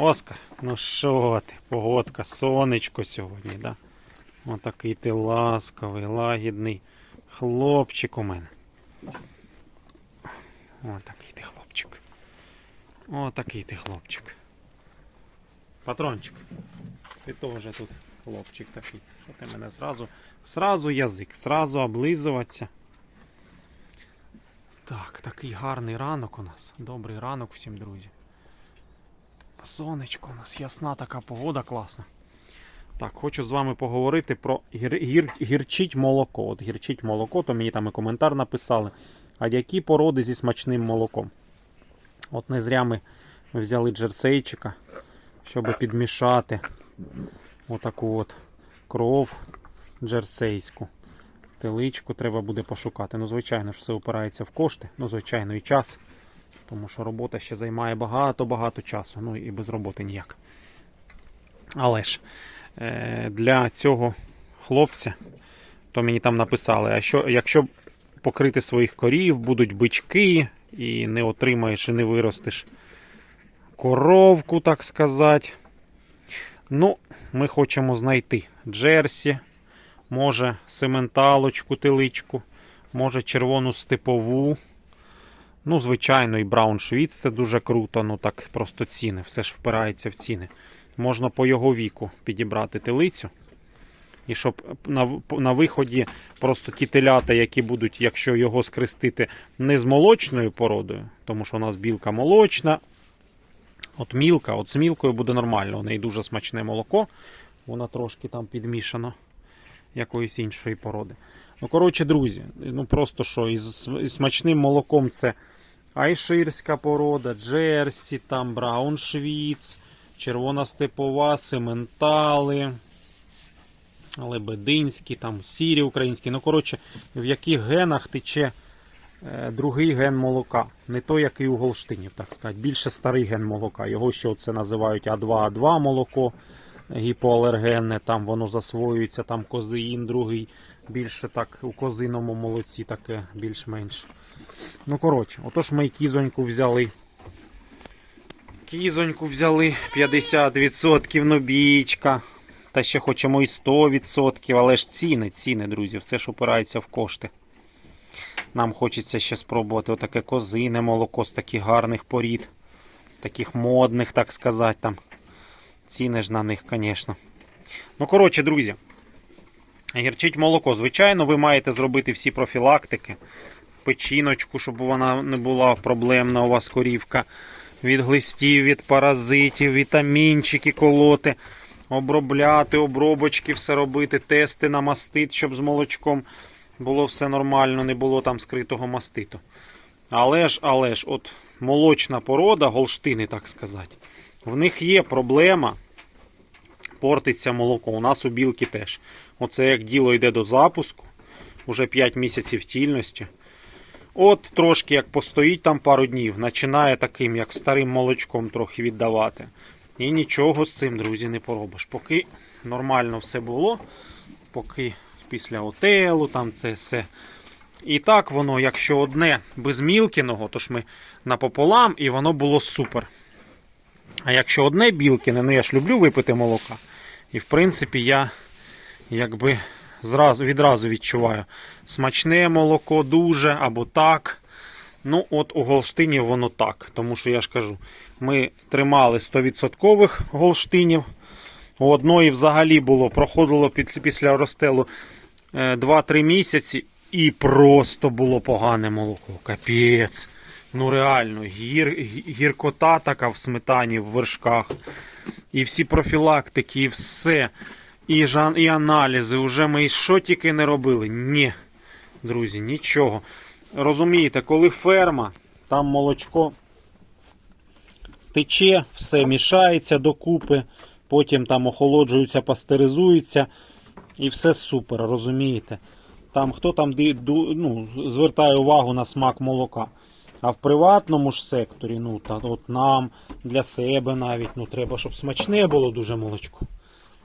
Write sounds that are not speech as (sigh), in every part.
Оскар, ну що ти, погодка, сонечко сьогодні, да? Отакий ти ласковий, лагідний хлопчик у мене. Отакий ти хлопчик. Отакий ти хлопчик. Патрончик. Ти теж тут хлопчик такий. Що ти мене зразу, зразу язик, зразу облизуватися. Так, такий гарний ранок у нас. Добрий ранок всім, друзі. Сонечко у нас, ясна така погода класна. Так, хочу з вами поговорити про гір, гір, гірчить молоко. От гірчить молоко, то мені там і коментар написали. А які породи зі смачним молоком? От не зря ми взяли джерсейчика, щоб підмішати отаку от кров джерсейську. Теличку треба буде пошукати. Ну, звичайно ж, все опирається в кошти, ну, звичайно, і час. Тому що робота ще займає багато-багато часу. Ну і без роботи ніяк. Але ж е, для цього хлопця, то мені там написали, а що, якщо покрити своїх корів, будуть бички, і не отримаєш і не виростеш коровку, так сказати. Ну, ми хочемо знайти джерсі, може сементалочку, теличку, може червону степову. Ну, звичайно, і Брауншвіц це дуже круто, ну так просто ціни, все ж впирається в ціни. Можна по його віку підібрати телицю. І щоб на, на виході просто ті телята, які будуть, якщо його скрестити не з молочною породою, тому що у нас білка молочна, от мілка, от з мілкою буде нормально. У неї дуже смачне молоко, вона трошки там підмішана якоїсь іншої породи. Ну, коротше, друзі, ну просто що, із смачним молоком це айширська порода, Джерсі, там Брауншвіц, червона степова, сементали, лебединські, там сірі українські. Ну, коротше, в яких генах тече е, другий ген молока. Не той, який у Голштинів, так сказати. Більше старий ген молока. Його ще оце називають А2А2 молоко гіпоалергенне, там воно засвоюється, там козеїн другий, більше так у козиному молоці таке більш-менш. Ну, коротше, отож ми кізоньку взяли. Кізоньку взяли 50% нобічка. Та ще хочемо і 100%, але ж ціни, ціни, друзі, все ж опирається в кошти. Нам хочеться ще спробувати отаке козине молоко з таких гарних порід, таких модних, так сказати. там. Ціни ж на них, звісно. Ну, коротше, друзі. Гірчить молоко. Звичайно, ви маєте зробити всі профілактики. Печіночку, щоб вона не була проблемна у вас корівка. Від глистів, від паразитів, вітамінчики колоти, обробляти, обробочки, все робити, тести на мастит, щоб з молочком було все нормально, не було там скритого маститу. Але ж, але ж, от молочна порода, голштини, так сказати. В них є проблема, портиться молоко. У нас у білки теж. Оце як діло йде до запуску, уже 5 місяців тільності. От трошки як постоїть там пару днів, починає таким, як старим молочком трохи віддавати. І нічого з цим, друзі, не поробиш. Поки нормально все було, поки після отелу, там це все. І так воно, якщо одне без мілкіного, то ж ми напополам, і воно було супер. А якщо одне білкине, ну я ж люблю випити молока. І в принципі я якби зразу, відразу відчуваю смачне молоко дуже або так. Ну, от у Голштинів воно так. Тому що я ж кажу, ми тримали 100% голштинів. У одної взагалі було, проходило після розстелу 2-3 місяці і просто було погане молоко. Капець. Ну реально, гір, гіркота така в сметані в вершках. І всі профілактики, і все. І жан, і аналізи. Уже ми і що тільки не робили. Ні, друзі, нічого. Розумієте, коли ферма, там молочко тече, все мішається докупи, потім там охолоджується, пастеризується. І все супер, розумієте? Там хто там ну, звертає увагу на смак молока. А в приватному ж секторі, ну, та, от нам, для себе навіть, ну, треба, щоб смачне було дуже молочко.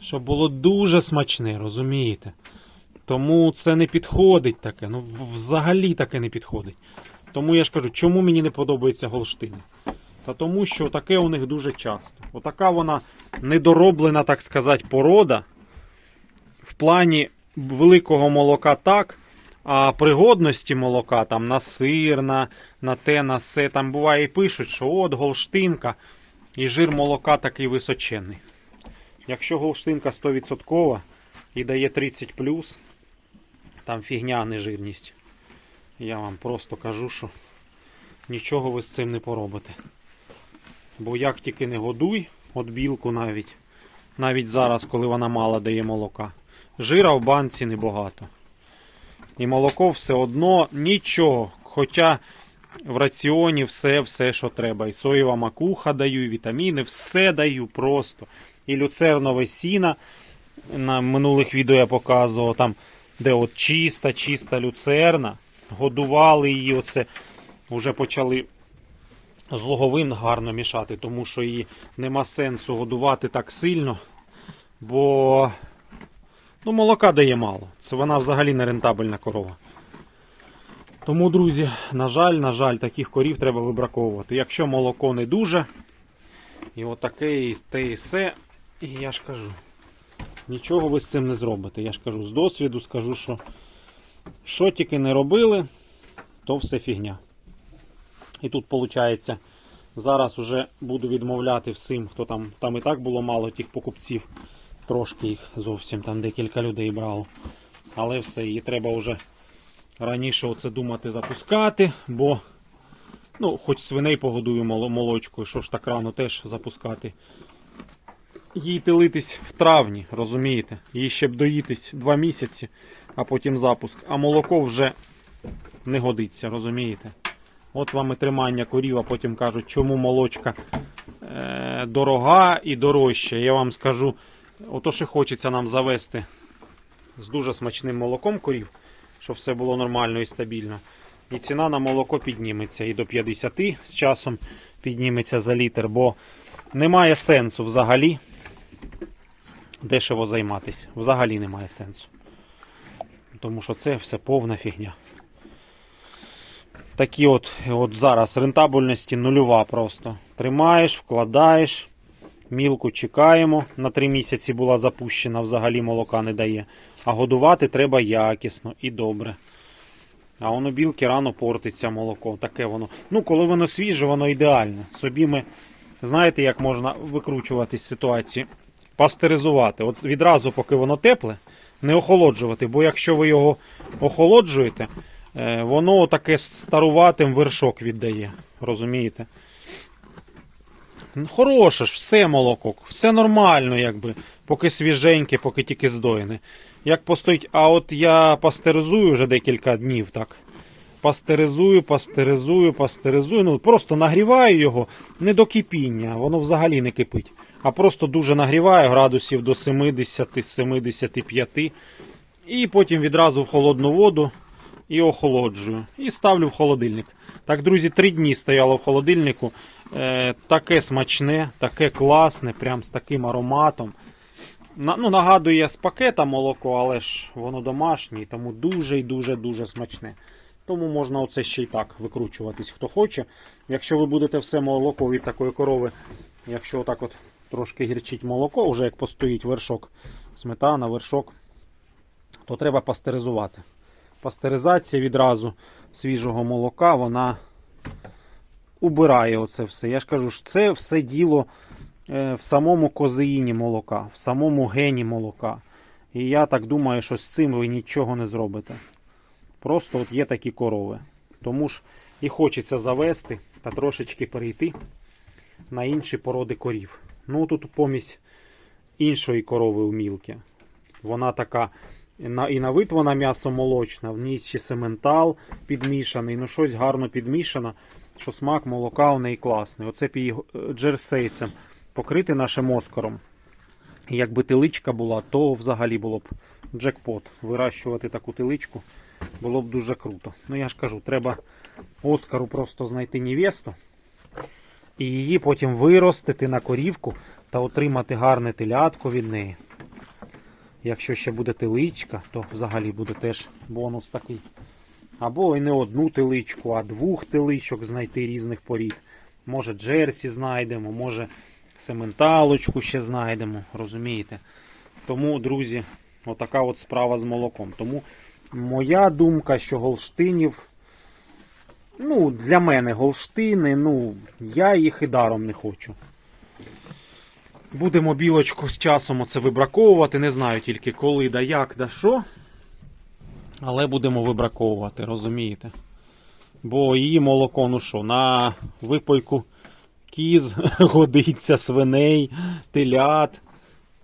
Щоб було дуже смачне, розумієте? Тому це не підходить таке. Ну, взагалі таке не підходить. Тому я ж кажу, чому мені не подобаються голштини? Та тому що таке у них дуже часто. Отака вона недороблена, так сказати, порода. В плані великого молока так, а пригодності молока там на сир, на, на те, на все. Там буває і пишуть, що от голштинка і жир молока такий височенний. Якщо голштинка 100% і дає 30 там фігня, а не жирність. Я вам просто кажу, що нічого ви з цим не поробите. Бо як тільки не годуй, от білку навіть, навіть зараз, коли вона мало дає молока, жира в банці небагато. І молоко все одно нічого. Хоча в раціоні все, все, що треба. І соєва макуха даю, і вітаміни, все даю просто. І люцернове сіна. На минулих відео я показував там, де от чиста, чиста люцерна. Годували її, оце вже почали з логовим гарно мішати, тому що її нема сенсу годувати так сильно, бо ну, молока дає мало. Це вона взагалі не рентабельна корова. Тому, друзі, на жаль, на жаль, таких корів треба вибраковувати. Якщо молоко не дуже, і отаке, і те, і все, і я ж кажу, нічого ви з цим не зробите. Я ж кажу, з досвіду скажу, що що тільки не робили, то все фігня. І тут, виходить, зараз вже буду відмовляти всім, хто там, там і так було мало тих покупців. Трошки їх зовсім там декілька людей брало. Але все, її треба вже раніше оце думати запускати, бо ну, хоч свиней погодую молочкою, що ж так рано теж запускати. Їй тилитись в травні, розумієте? Їй ще б доїтись 2 місяці, а потім запуск. А молоко вже не годиться, розумієте? От вам і тримання корів, а потім кажуть, чому молочка е, дорога і дорожча. Я вам скажу, ото що хочеться нам завести з дуже смачним молоком корів, щоб все було нормально і стабільно. І ціна на молоко підніметься і до 50 з часом підніметься за літр, бо немає сенсу взагалі дешево займатися. Взагалі немає сенсу. Тому що це все повна фігня. Такі от, от зараз рентабельності нульова просто. Тримаєш, вкладаєш, мілку чекаємо. На 3 місяці була запущена, взагалі молока не дає. А годувати треба якісно і добре. А воно білки рано портиться молоко. Таке воно. Ну, коли воно свіже, воно ідеальне. Собі ми, знаєте, як можна викручуватись з ситуації? Пастеризувати. От відразу, поки воно тепле, не охолоджувати. Бо якщо ви його охолоджуєте, е, воно таке старуватим вершок віддає. Розумієте? Ну, Хороше ж, все молоко, все нормально, якби, поки свіженьке, поки тільки здоєне. Як постоїть, а от я пастеризую вже декілька днів, так. Пастеризую, пастеризую, пастеризую. Ну, просто нагріваю його не до кипіння, воно взагалі не кипить. А просто дуже нагріваю градусів до 70-75. І потім відразу в холодну воду і охолоджую. І ставлю в холодильник. Так, друзі, три дні стояло в холодильнику. Е, таке смачне, таке класне, прям з таким ароматом. На, ну, нагадує з пакета молоко, але ж воно домашнє, тому дуже і дуже дуже смачне. Тому можна оце ще й так викручуватись, хто хоче. Якщо ви будете все молоко від такої корови, якщо отак от трошки гірчить молоко, вже як постоїть вершок, сметана, вершок, то треба пастеризувати. Пастеризація відразу свіжого молока, вона убирає оце все. Я ж кажу, що це все діло е, в самому козеїні молока, в самому гені молока. І я так думаю, що з цим ви нічого не зробите. Просто от є такі корови. Тому ж і хочеться завести та трошечки перейти на інші породи корів. Ну тут помість іншої корови у мілки. Вона така і на, і на вид вона м'ясо молочна, в ній ще сементал підмішаний, ну щось гарно підмішано, що смак молока у неї класний. Оце б е, джерсейцем покрити нашим оскаром. Якби тиличка була, то взагалі було б джекпот. Вирощувати таку тиличку було б дуже круто. Ну я ж кажу, треба Оскару просто знайти невесту і її потім виростити на корівку та отримати гарне телятко від неї. Якщо ще буде тиличка, то взагалі буде теж бонус такий. Або і не одну тиличку, а двох тиличок знайти різних порід. Може джерсі знайдемо, може сементалочку ще знайдемо, розумієте? Тому, друзі, отака от справа з молоком. Тому моя думка, що голштинів, ну, для мене голштини, ну, я їх і даром не хочу. Будемо білочку з часом оце вибраковувати. Не знаю тільки коли, да як, да що. Але будемо вибраковувати, розумієте? Бо її молоко, ну що, на випойку кіз (laughs) годиться, свиней, телят.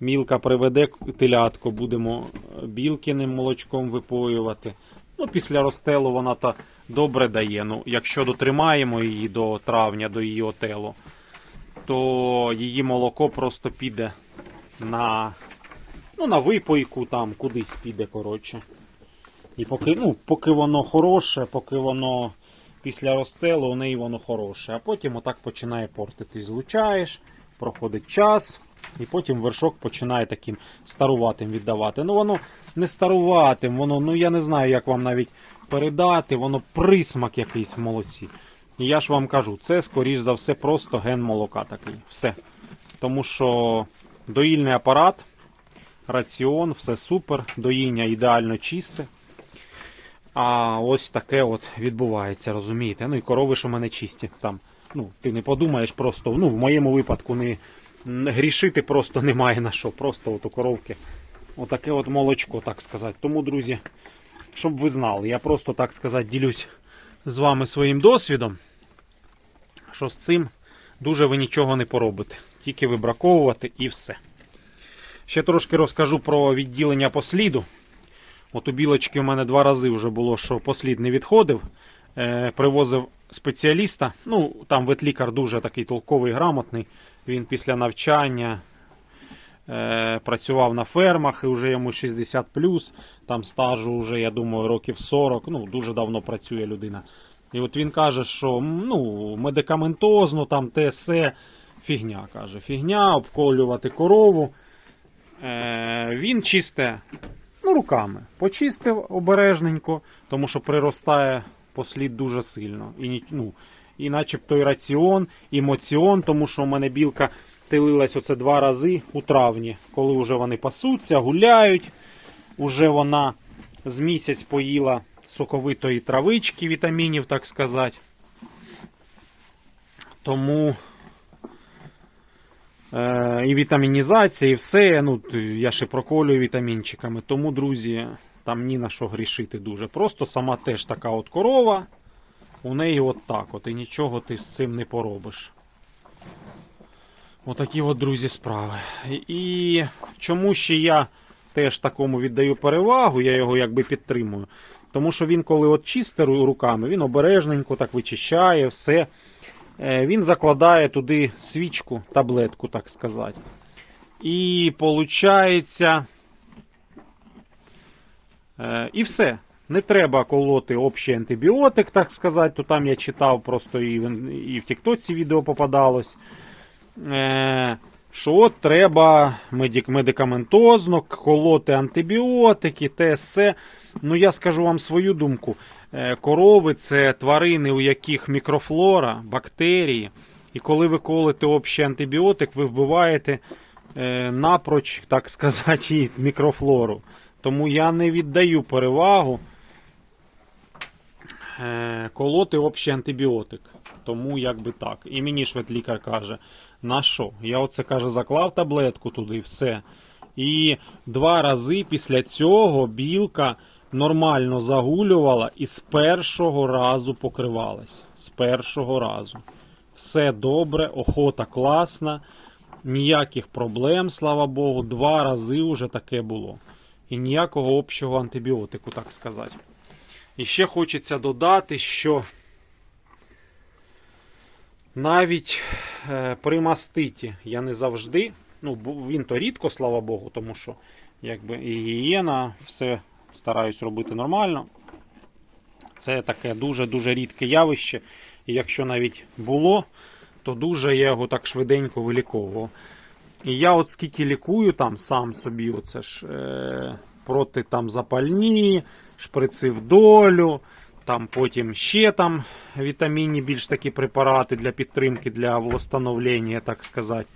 Мілка приведе телятко, будемо білкиним молочком випоювати. Ну, після розстелу вона та добре дає. Ну, якщо дотримаємо її до травня, до її отелу, то її молоко просто піде на, ну, на випойку, там кудись піде, коротше. І поки, ну, поки воно хороше, поки воно після розстелу, у неї воно хороше. А потім отак починає портитись. Злучаєш, проходить час, і потім вершок починає таким старуватим віддавати. Ну воно не старуватим, воно, ну я не знаю, як вам навіть передати, воно присмак якийсь в молоці. І я ж вам кажу, це, скоріш за все, просто ген молока такий. Все. Тому що доїльний апарат, раціон, все супер, доїння ідеально чисте. А ось таке от відбувається, розумієте? Ну і корови, що в мене чисті. Там, ну, ти не подумаєш просто, ну, в моєму випадку не, грішити просто (laughs) немає на що. Просто от у коровки отаке от молочко, так сказати. Тому, друзі, щоб ви знали, я просто, так сказати, ділюсь з вами своїм досвідом, що з цим дуже ви нічого не поробите. Тільки вибраковувати і все. Ще трошки розкажу про відділення посліду. От у білочки у мене два рази вже було, що послід не відходив. Е, привозив спеціаліста. Ну, там ветлікар дуже такий толковий, грамотний. Він після навчання е, працював на фермах і вже йому 60 там стажу вже, я думаю, років 40. Ну, дуже давно працює людина. І от він каже, що ну, медикаментозно, там те все фігня. каже. Фігня, обколювати корову. Е, він чисте ну, руками. Почистив обережненько, тому що приростає послід дуже сильно. І, ну, і начебто і раціон, і моціон, тому що у мене білка тилилась оце два рази у травні, коли вже вони пасуться, гуляють. Уже вона з місяць поїла соковитої травички, вітамінів, так сказати. Тому Е, і вітамінізація, і все. Ну, я ще проколюю вітамінчиками. Тому, друзі, там ні на що грішити дуже. Просто сама теж така от корова. У неї от так от. І нічого ти з цим не поробиш. Отакі от, друзі, справи. І чому ще я теж такому віддаю перевагу, я його якби підтримую. Тому що він, коли от чисте руками, він обережненько так вичищає все. Е, Він закладає туди свічку, таблетку, так сказати. І виходить. І все. Не треба колоти общий антибіотик, так сказати. То там я читав, просто і в, і в Тіктоці відео попадалось. Е, що от треба медикаментозно колоти антибіотики, те все. Ну, я скажу вам свою думку. Е, Корови це тварини, у яких мікрофлора, бактерії. І коли ви колите общий антибіотик, ви вбиваєте е, напроч, так сказати, (laughs) мікрофлору. Тому я не віддаю перевагу е, колоти общий антибіотик. Тому якби так. І мені ж ветлікар каже, на що? Я оце каже, заклав таблетку туди, і все. І два рази після цього білка нормально загулювала і з першого разу покривалась. З першого разу. Все добре, охота класна, ніяких проблем, слава Богу. Два рази вже таке було. І ніякого общого антибіотику, так сказати. І ще хочеться додати, що навіть е, при маститі я не завжди, ну він то рідко, слава Богу, тому що якби і гігієна, все стараюсь робити нормально. Це таке дуже-дуже рідке явище. І якщо навіть було, то дуже я його так швиденько виліковував. І я от скільки лікую там сам собі, оце ж е, проти там запальні, шприци в долю, там потім ще там вітамінні більш такі препарати для підтримки, для восстановлення, так сказати,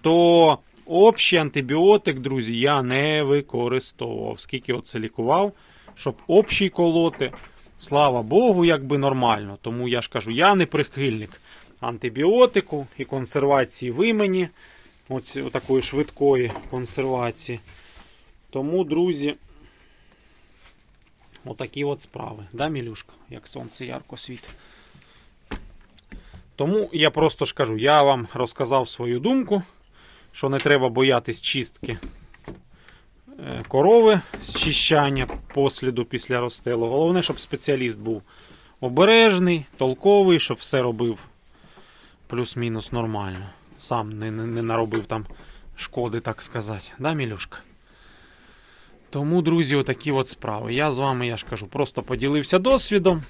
то общий антибіотик, друзі, я не використовував. Скільки оце лікував, щоб общий колоти, слава Богу, якби нормально. Тому я ж кажу, я не прихильник антибіотику і консервації в імені, оці, такої швидкої консервації. Тому, друзі, отакі от справи. Да, Мілюшка, як сонце ярко світить. Тому я просто ж кажу, я вам розказав свою думку, що не треба боятись чистки е, корови з чищання посліду після розстелу. Головне, щоб спеціаліст був обережний, толковий, щоб все робив плюс-мінус нормально. Сам не, не, не наробив там шкоди, так сказати. Да, Мілюшка? Тому, друзі, отакі от справи. Я з вами, я ж кажу, просто поділився досвідом,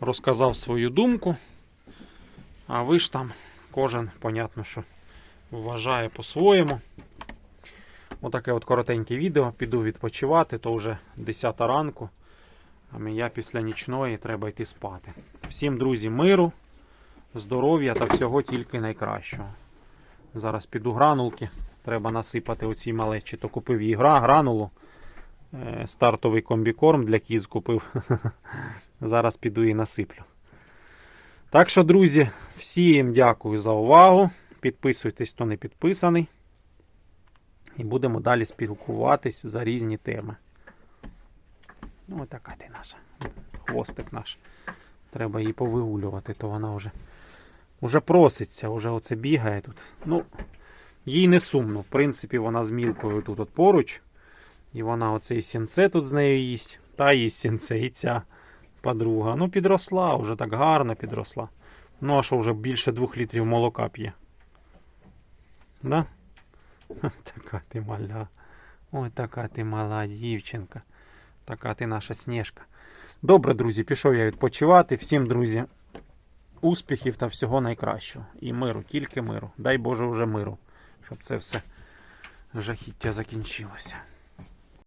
розказав свою думку. А ви ж там, кожен, понятно, що вважає по-своєму. Отаке от коротеньке відео. Піду відпочивати, то вже 10 ранку. А я після нічної треба йти спати. Всім, друзі, миру, здоров'я та всього тільки найкращого. Зараз піду гранулки. Треба насипати оці малечі. То купив їй гра, гранулу. Е, Стартовий комбікорм для кіз купив. (laughs) Зараз піду і насиплю. Так що, друзі, всім дякую за увагу. Підписуйтесь, хто не підписаний. І будемо далі спілкуватись за різні теми. Ну, така ти наша. Хвостик наш. Треба її повигулювати, то вона вже, вже проситься, вже оце бігає тут. Ну, їй не сумно. В принципі, вона з мілкою тут от поруч. І вона оце і сінце тут з нею їсть. Та їсть сінце, і ця подруга. Ну, підросла, вже так гарно підросла. Ну, а що вже більше двох літрів молока п'є. Да? (laughs) Така ти маля. Ой, така ти мала дівчинка. Така ти наша сніжка. Добре, друзі, пішов я відпочивати. Всім, друзі, успіхів та всього найкращого. І миру, тільки миру. Дай Боже уже миру, щоб це все жахіття закінчилося.